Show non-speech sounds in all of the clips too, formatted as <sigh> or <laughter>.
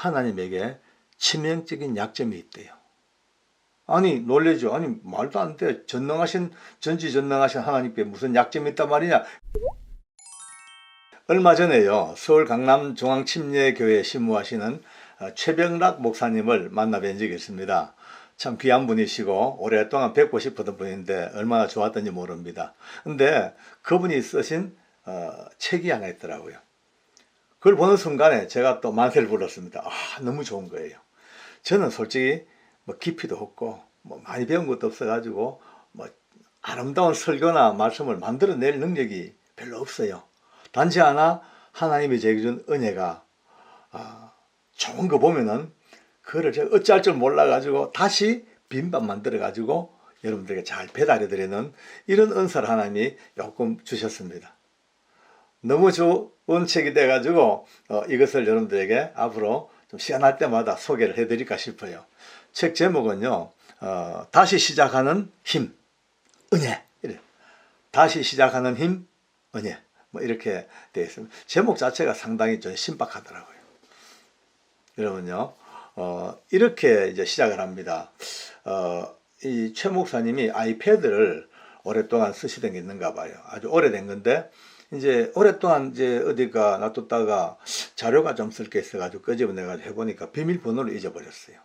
하나님에게 치명적인 약점이 있대요. 아니 놀래죠. 아니 말도 안 돼. 전능하신 전지전능하신 하나님께 무슨 약점이 있단 말이냐. 얼마 전에요. 서울 강남 중앙침례교회 신무하시는 어, 최병락 목사님을 만나 뵌 적이 있습니다. 참 귀한 분이시고 오랫동안 뵙고 싶었던 분인데 얼마나 좋았던지 모릅니다. 근데 그분이 쓰신 어, 책이 하나 있더라고요. 그걸 보는 순간에 제가 또 만세를 불렀습니다. 아, 너무 좋은 거예요. 저는 솔직히 뭐 깊이도 없고 뭐 많이 배운 것도 없어가지고 뭐 아름다운 설교나 말씀을 만들어낼 능력이 별로 없어요. 단지 하나 하나님이 제게 준 은혜가 아, 좋은 거 보면은 그거를 제가 어찌할 줄 몰라가지고 다시 빈밥 만들어가지고 여러분들에게 잘 배달해드리는 이런 은사를 하나님이 조금 주셨습니다. 너무 좋 은 책이 돼가지고 어, 이것을 여러분들에게 앞으로 좀 시간 날 때마다 소개를 해드릴까 싶어요. 책 제목은요, 어, 다시 시작하는 힘, 은혜. 다시 시작하는 힘, 은혜. 뭐 이렇게 되어 있습니다. 제목 자체가 상당히 좀 신박하더라고요. 여러분요, 어, 이렇게 이제 시작을 합니다. 어, 이 최 목사님이 아이패드를 오랫동안 쓰시던 게 있는가 봐요. 아주 오래된 건데, 이제 오랫동안 이제 어디가 놔뒀다가 자료가 좀 쓸 게 있어가지고 끄집어내가지고 해보니까 비밀번호를 잊어버렸어요.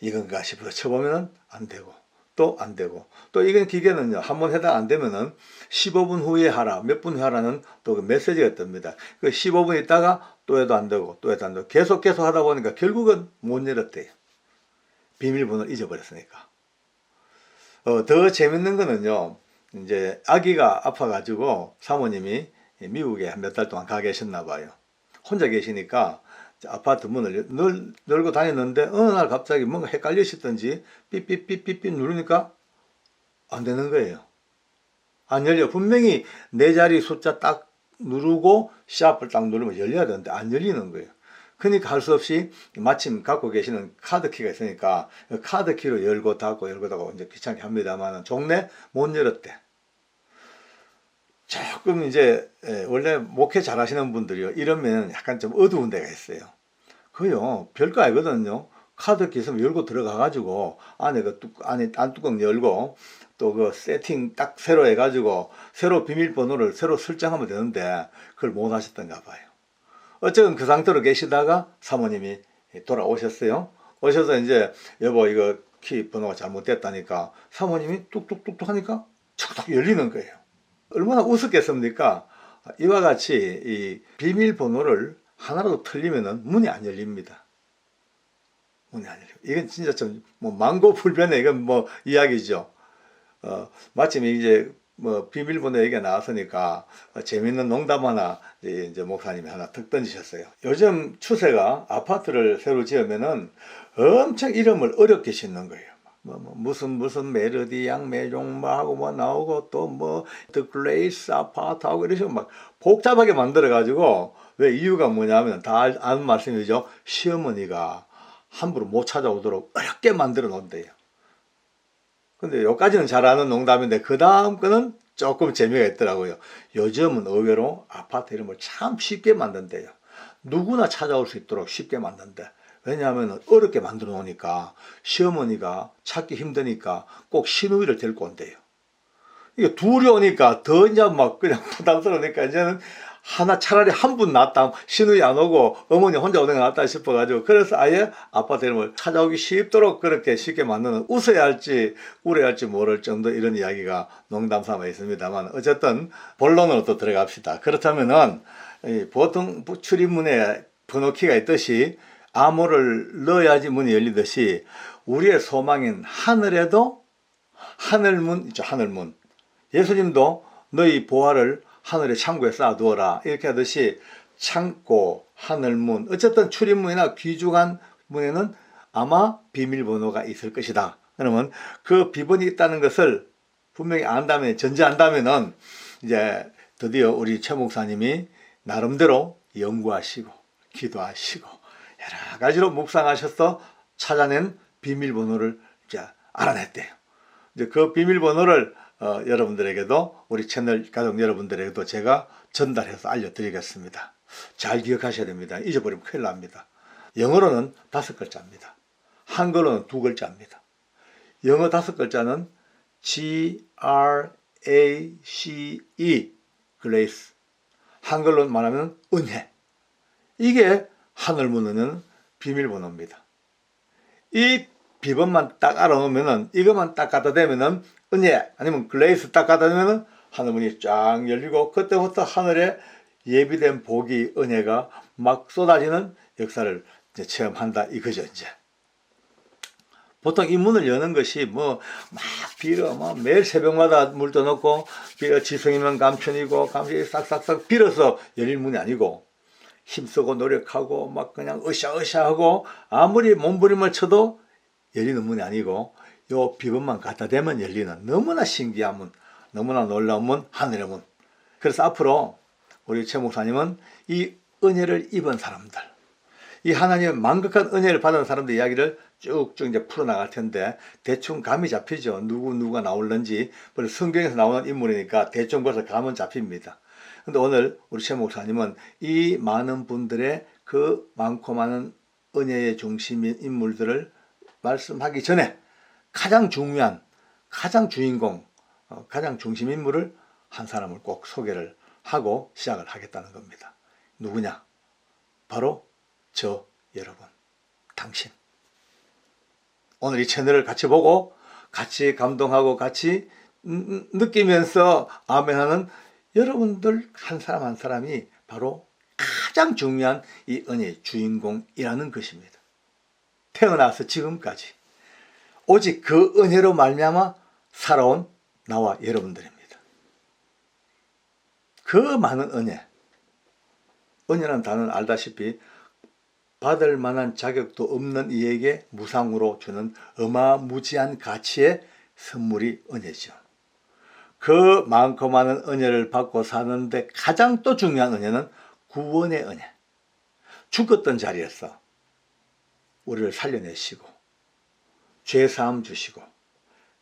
이건가 싶어서 쳐보면은 안 되고 또 안 되고 또 이건 기계는요 한 번 해당 안 되면은 15분 후에 하라 몇 분 후에 하라는 또 그 메시지가 뜹니다. 그 15분 있다가 또 해도 안 되고 또 해도 안 되고 계속 계속 하다 보니까 결국은 못 열었대요. 비밀번호를 잊어버렸으니까. 어, 더 재밌는 거는요. 이제 아기가 아파가지고 사모님이 미국에 한몇달 동안 가 계셨나 봐요. 혼자 계시니까 아파트 문을 열, 열고 다녔는데 어느 날 갑자기 뭔가 헷갈리시던지 삐삐삐삐삐 누르니까 안 되는 거예요. 안 열려. 분명히 네 자리 숫자 딱 누르고 샵을 딱 누르면 열려야 되는데 안 열리는 거예요. 그러니까 할 수 없이 마침 갖고 계시는 카드키가 있으니까 그 카드키로 열고 닫고 열고 닫고 이제 귀찮게 합니다만 종래 못 열었대. 조금 이제 예, 원래 목회 잘하시는 분들이요 이러면 약간 좀 어두운 데가 있어요. 그요 별거 아니거든요. 카드키 있으면 열고 들어가 가지고 안에 그 뚜, 안에 안뚜껑 열고 또 그 세팅 딱 새로 해가지고 새로 비밀번호를 새로 설정하면 되는데 그걸 못 하셨던가 봐요. 어쨌든 그 상태로 계시다가 사모님이 돌아오셨어요. 오셔서 이제 여보 이거 키 번호가 잘못됐다니까 사모님이 뚝뚝뚝뚝 하니까 척척 열리는 거예요. 얼마나 우습겠습니까? 이와 같이 이 비밀번호를 하나라도 틀리면은 문이 안 열립니다. 문이 안 열려. 이건 진짜 좀 뭐 망고불변의 이건 뭐 이야기죠. 어, 마침 이제 뭐 비밀번호 얘기가 나왔으니까 재밌는 농담 하나 이제 목사님이 하나 턱 던지셨어요. 요즘 추세가 아파트를 새로 지으면은 엄청 이름을 어렵게 짓는 거예요. 뭐, 뭐 무슨 무슨 메르디 양 메종 뭐 하고 뭐 나오고 또 뭐 더 글레이스 아파트 하고 이러시고 막 복잡하게 만들어 가지고 왜 이유가 뭐냐면 다 아는 말씀이죠. 시어머니가 함부로 못 찾아오도록 어렵게 만들어 놓은대요. 근데 여기까지는 잘 아는 농담인데 그 다음 거는 조금 재미가 있더라고요. 요즘은 의외로 아파트 이름을 참 쉽게 만든대요. 누구나 찾아올 수 있도록 쉽게 만든대. 왜냐하면 어렵게 만들어 놓으니까 시어머니가 찾기 힘드니까 꼭 시누이를 데리고 온대요. 이게 오니까 더 이제 막 그냥 <laughs> 부담스러우니까 이제는 하나 차라리 한분 낫다 시누이 안 오고 어머니 혼자 오는 게 낫다 싶어가지고 그래서 아예 아빠트 이름을 찾아오기 쉽도록 그렇게 쉽게 만드는 웃어야 할지 울어야 할지 모를 정도 이런 이야기가 농담 삼아 있습니다만 어쨌든 본론으로 또 들어갑시다. 그렇다면은 보통 출입문에 번호키가 있듯이 암호를 넣어야지 문이 열리듯이 우리의 소망인 하늘에도 하늘문 있죠 하늘문. 예수님도 너희 보화를 하늘의 창고에 쌓아두어라. 이렇게 하듯이 창고 하늘문 어쨌든 출입문이나 귀중한 문에는 아마 비밀번호가 있을 것이다. 그러면 그 비번이 있다는 것을 분명히 안다면 전제한다면은 이제 드디어 우리 최 목사님이 나름대로 연구하시고 기도하시고 여러 가지로 묵상하셔서 찾아낸 비밀번호를 이제 알아냈대요. 이제 그 비밀번호를 어, 여러분들에게도 우리 채널 가족 여러분들에게도 제가 전달해서 알려드리겠습니다. 잘 기억하셔야 됩니다. 잊어버리면 큰일 납니다. 영어로는 다섯 글자입니다. 한글로는 두 글자입니다. 영어 다섯 글자는 G R A C E grace. 한글로 말하면 은혜. 이게 하늘 문은 비밀번호입니다. 이 비번만 딱 알아놓으면은 이것만 딱 갖다 대면은 은혜 아니면 글레이스 딱 갖다 대면은 하늘 문이 쫙 열리고 그때부터 하늘에 예비된 복이 은혜가 막 쏟아지는 역사를 체험한다 이거죠 이제. 보통 이 문을 여는 것이 뭐 막 빌어 뭐 매일 새벽마다 물 떠넣고 빌어 지성이면 감천이고 감천이 싹싹싹 빌어서 열릴 문이 아니고 힘쓰고 노력하고 막 그냥 으쌰으쌰하고 아무리 몸부림을 쳐도 열리는 문이 아니고 요 비번만 갖다 대면 열리는 너무나 신기한 문 너무나 놀라운 문 하늘의 문. 그래서 앞으로 우리 최 목사님은 이 은혜를 입은 사람들 이 하나님의 만극한 은혜를 받은 사람들 이야기를 쭉쭉 이제 풀어나갈 텐데 대충 감이 잡히죠. 누구 누가 나올는지 성경에서 나오는 인물이니까 대충 벌써 감은 잡힙니다. 근데 오늘 우리 최 목사님은 이 많은 분들의 그 많고 많은 은혜의 중심인 인물들을 말씀하기 전에 가장 중요한 가장 주인공 어, 가장 중심 인물을 한 사람을 꼭 소개를 하고 시작을 하겠다는 겁니다. 누구냐? 바로 저 여러분, 당신. 오늘 이 채널을 같이 보고 같이 감동하고 같이 음, 음, 느끼면서 아멘하는 여러분들 한 사람 한 사람이 바로 가장 중요한 이 은혜의 주인공이라는 것입니다. 태어나서 지금까지 오직 그 은혜로 말미암아 살아온 나와 여러분들입니다. 그 많은 은혜, 은혜라는 단어는 알다시피 받을 만한 자격도 없는 이에게 무상으로 주는 어마무지한 가치의 선물이 은혜죠. 그 많고 많은 은혜를 받고 사는데 가장 또 중요한 은혜는 구원의 은혜. 죽었던 자리에서 우리를 살려내시고 죄 사함 주시고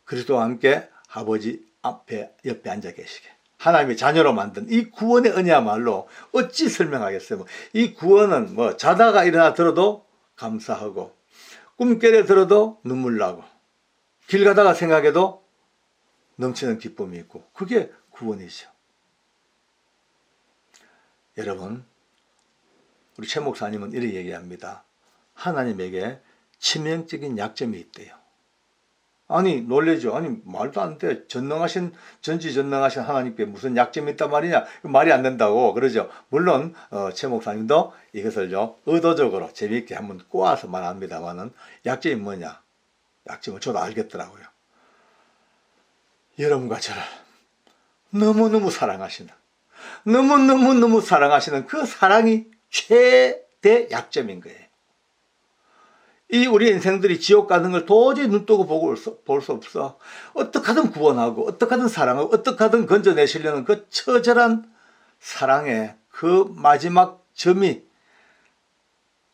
그리스도와 함께 아버지 앞에 옆에 앉아 계시게 하나님의 자녀로 만든 이 구원의 은혜야말로 어찌 설명하겠어요. 뭐 이 구원은 뭐 자다가 일어나 들어도 감사하고 꿈결에 들어도 눈물 나고 길 가다가 생각해도 넘치는 기쁨이 있고 그게 구원이죠. 여러분 우리 최 목사님은 이렇게 얘기합니다. 하나님에게 치명적인 약점이 있대요. 아니 놀래죠. 아니 말도 안 돼. 전능하신 전지전능하신 하나님께 무슨 약점이 있단 말이냐? 말이 안 된다고 그러죠. 물론 어, 최 목사님도 이것을요 의도적으로 재미있게 한번 꼬아서 말합니다만은 약점이 뭐냐? 약점을 저도 알겠더라고요. 여러분과 저를 너무너무 사랑하시는 너무너무너무 사랑하시는 그 사랑이 최대 약점인 거예요. 이 우리 인생들이 지옥 가는 걸 도저히 눈 뜨고 보고 볼수 없어. 어떻게 하든 구원하고, 어떻게 하든 사랑하고, 어떻게 하든 건져내시려는 그 처절한 사랑의 그 마지막 점이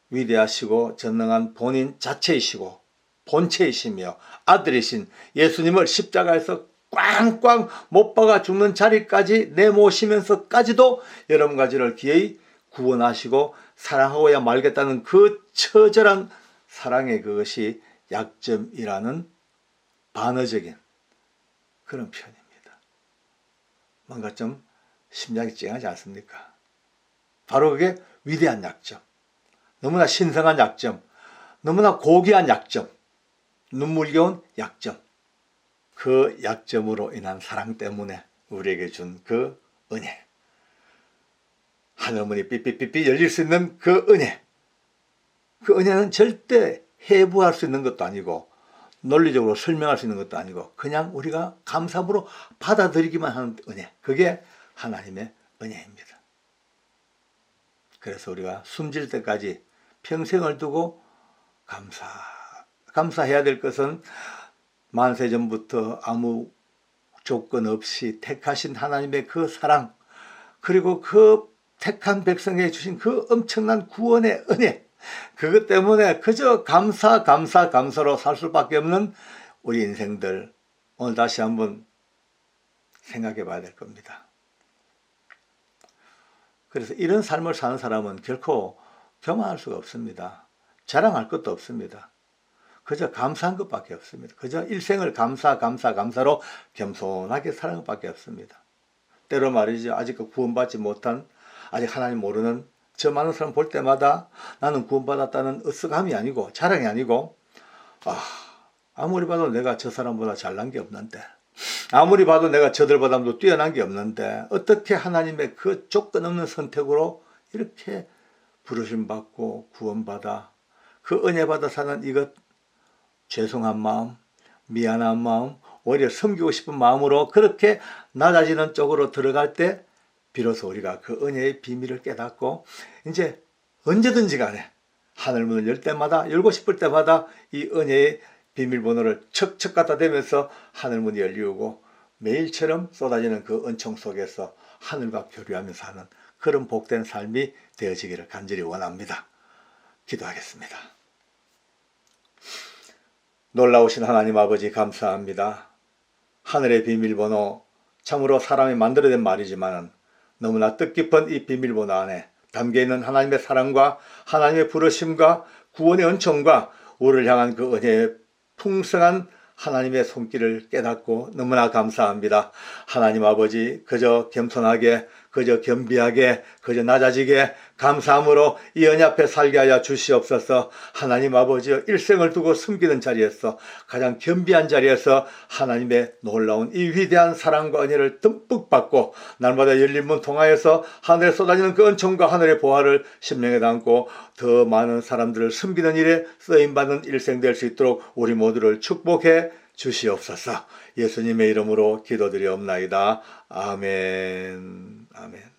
위대하시고 전능한 본인 자체이시고 본체이시며 아들이신 예수님을 십자가에서 꽝꽝 못 박아 죽는 자리까지 내모시면서까지도 여러분 가지를 기어이 구원하시고 사랑하고야 말겠다는 그 처절한 사랑의 그것이 약점이라는 반어적인 그런 표현입니다. 뭔가 좀 심장이 찡하지 않습니까? 바로 그게 위대한 약점, 너무나 신성한 약점, 너무나 고귀한 약점, 눈물겨운 약점, 그 약점으로 인한 사랑 때문에 우리에게 준 그 은혜, 하늘문이 삐삐삐삐 열릴 수 있는 그 은혜, 그 은혜는 절대 해부할 수 있는 것도 아니고 논리적으로 설명할 수 있는 것도 아니고 그냥 우리가 감사함으로 받아들이기만 하는 은혜. 그게 하나님의 은혜입니다. 그래서 우리가 숨질 때까지 평생을 두고 감사, 감사해야 될 것은 만세 전부터 아무 조건 없이 택하신 하나님의 그 사랑, 그리고 그 택한 백성에게 주신 그 엄청난 구원의 은혜, 그것 때문에 그저 감사, 감사, 감사로 살 수밖에 없는 우리 인생들 오늘 다시 한번 생각해 봐야 될 겁니다. 그래서 이런 삶을 사는 사람은 결코 교만할 수가 없습니다. 자랑할 것도 없습니다. 그저 감사한 것밖에 없습니다. 그저 일생을 감사, 감사, 감사로 겸손하게 살아간 것밖에 없습니다. 때로 말이죠. 아직 그 구원받지 못한, 아직 하나님 모르는 저 많은 사람 볼 때마다 나는 구원받았다는 으쓱함이 아니고, 자랑이 아니고, 아, 아무리 봐도 내가 저 사람보다 잘난 게 없는데, 아무리 봐도 내가 저들보다 도 뛰어난 게 없는데, 어떻게 하나님의 그 조건 없는 선택으로 이렇게 부르심 받고 구원받아, 그 은혜 받아 사는 이것, 죄송한 마음, 미안한 마음, 오히려 섬기고 싶은 마음으로 그렇게 낮아지는 쪽으로 들어갈 때 비로소 우리가 그 은혜의 비밀을 깨닫고 이제 언제든지 간에 하늘 문을 열 때마다 열고 싶을 때마다 이 은혜의 비밀번호를 척척 갖다 대면서 하늘 문이 열리고 매일처럼 쏟아지는 그 은총 속에서 하늘과 교류하면서 하는 그런 복된 삶이 되어지기를 간절히 원합니다. 기도하겠습니다. 놀라우신 하나님 아버지 감사합니다. 하늘의 비밀번호 참으로 사람이 만들어낸 말이지만 너무나 뜻깊은 이 비밀번호 안에 담겨 있는 하나님의 사랑과 하나님의 부르심과 구원의 은총과 우리를 향한 그 은혜의 풍성한 하나님의 손길을 깨닫고 너무나 감사합니다. 하나님 아버지 그저 겸손하게 그저 겸비하게 그저 낮아지게 감사함으로 이 앞에 살게 하여 주시옵소서 하나님 아버지 일생을 두고 숨기는 자리에서 가장 겸비한 자리에서 하나님의 놀라운 이 위대한 사랑과 은혜를 듬뿍 받고 날마다 열린 문 통하여서 하늘에 쏟아지는 그 은총과 하늘의 보화를 심령에 담고 더 많은 사람들을 숨기는 일에 쓰임받는 일생 될 수 있도록 우리 모두를 축복해 주시옵소서 예수님의 이름으로 기도드리옵나이다. 아멘. 아멘.